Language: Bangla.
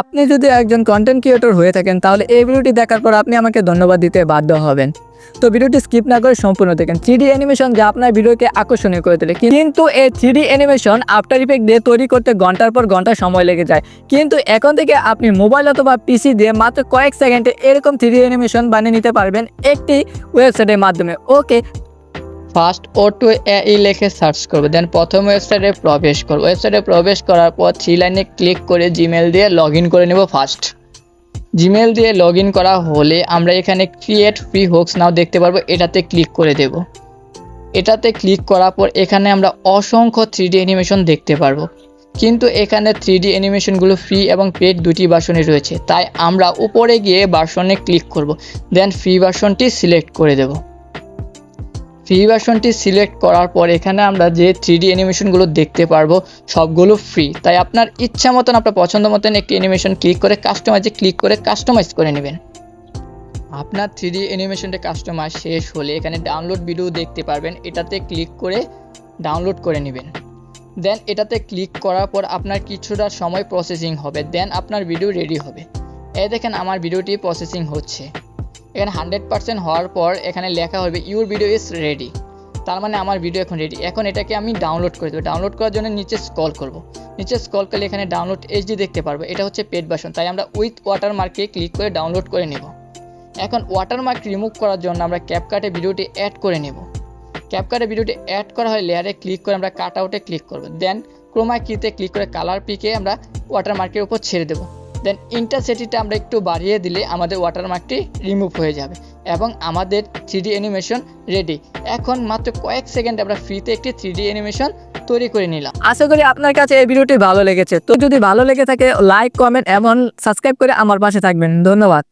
আপনি যদি একজন কন্টেন্ট ক্রিয়েটর হয়ে থাকেন, তাহলে এই ভিডিওটি দেখার পর আপনি আমাকে ধন্যবাদ দিতে বাধ্য হবেন। তো ভিডিওটি স্কিপ না করে সম্পূর্ণ দেখেন। থ্রি অ্যানিমেশন যা আপনার ভিডিওকে আকর্ষণীয় করে তোলে। কিন্তু এই থ্রি অ্যানিমেশন আফটার ইফেক্ট দিয়ে তৈরি করতে ঘণ্টার পর ঘণ্টা সময় লেগে যায়। কিন্তু এখন থেকে আপনি মোবাইল অথবা পিসি দিয়ে মাত্র কয়েক সেকেন্ডে এরকম থ্রি অ্যানিমেশন বানিয়ে নিতে পারবেন একটি ওয়েবসাইটের মাধ্যমে। ওকে ফার্স্ট ও টু এ লেখে সার্চ করব দেন প্রথম ওয়েবসাইটে প্রবেশ করব। ওয়েবসাইটে প্রবেশ করার পর থ্রি লাইনে ক্লিক করে জিমেল দিয়ে লগ করে নেব ফার্স্ট জিমেল দিয়ে লগ করা হলে আমরা এখানে ক্রিয়েট ফ্রি হোক্স নাও দেখতে পারব, এটাতে ক্লিক করে দেব। এটাতে ক্লিক করার পর এখানে আমরা অসংখ্য থ্রি ডি অ্যানিমেশন দেখতে পারব। কিন্তু এখানে থ্রি ডি অ্যানিমেশনগুলো ফ্রি এবং পেড দুটি ভার্সনে রয়েছে, তাই আমরা উপরে গিয়ে ভার্সনে ক্লিক করব দেন ফ্রি ভার্সনটি সিলেক্ট করে দেবো। ফ্রি ভার্সনটি সিলেক্ট করার পর এখানে আমরা যে থ্রি ডি অ্যানিমেশনগুলো দেখতে পারব, সবগুলো ফ্রি তাই আপনার ইচ্ছা মতন, আপনার পছন্দ মতন একটি অ্যানিমেশন ক্লিক করে কাস্টমাইজে ক্লিক করে কাস্টমাইজ করে নেবেন। আপনার থ্রি ডি অ্যানিমেশনটা কাস্টমাইজ শেষ হলে এখানে ডাউনলোড ভিডিও দেখতে পারবেন, এটাতে ক্লিক করে ডাউনলোড করে নেবেন। দেন এটাতে ক্লিক করার পর আপনার কিছুটা সময় প্রসেসিং হবে দেন আপনার ভিডিও রেডি হবে। এই দেখেন আমার ভিডিওটি প্রসেসিং হচ্ছে। এখানে হান্ড্রেড পার্সেন্ট হওয়ার পর এখানে লেখা হবে ইউর ভিডিও ইজ রেডি তার মানে আমার ভিডিও এখন রেডি এখন এটাকে আমি ডাউনলোড করে দেবো। ডাউনলোড করার জন্য নিচে স্কল করব। নিচে স্কল করলে এখানে ডাউনলোড এইচডি দেখতে পারব। এটা হচ্ছে পেড ভার্সন তাই আমরা উইথ ওয়াটার মার্কে ক্লিক করে ডাউনলোড করে নেব। এখন ওয়াটারমার্ক রিমুভ করার জন্য আমরা ক্যাপকাটে ভিডিওটি অ্যাড করে নেব। ক্যাপকাটে ভিডিওটি অ্যাড করা হয় লেয়ারে ক্লিক করে আমরা কাট আউটে ক্লিক করব। দেন ক্রোমা কিতে ক্লিক করে কালার পিকে আমরা ওয়াটারমার্কের উপর ছেড়ে দেবো। দেন ইন্টারসিটিটা আমরা একটু বাড়িয়ে দিলে আমাদের ওয়াটারমার্কটি রিমুভ হয়ে যাবে এবং আমাদের থ্রি অ্যানিমেশন রেডি এখন মাত্র কয়েক সেকেন্ড আমরা ফ্রিতে একটি থ্রিডি অ্যানিমেশন তৈরি করে নিলাম। আশা করি আপনার কাছে এই ভিডিওটি ভালো লেগেছে। তো যদি ভালো লেগে থাকে লাইক কমেন্ট এবং সাবস্ক্রাইব করে আমার পাশে থাকবেন। ধন্যবাদ।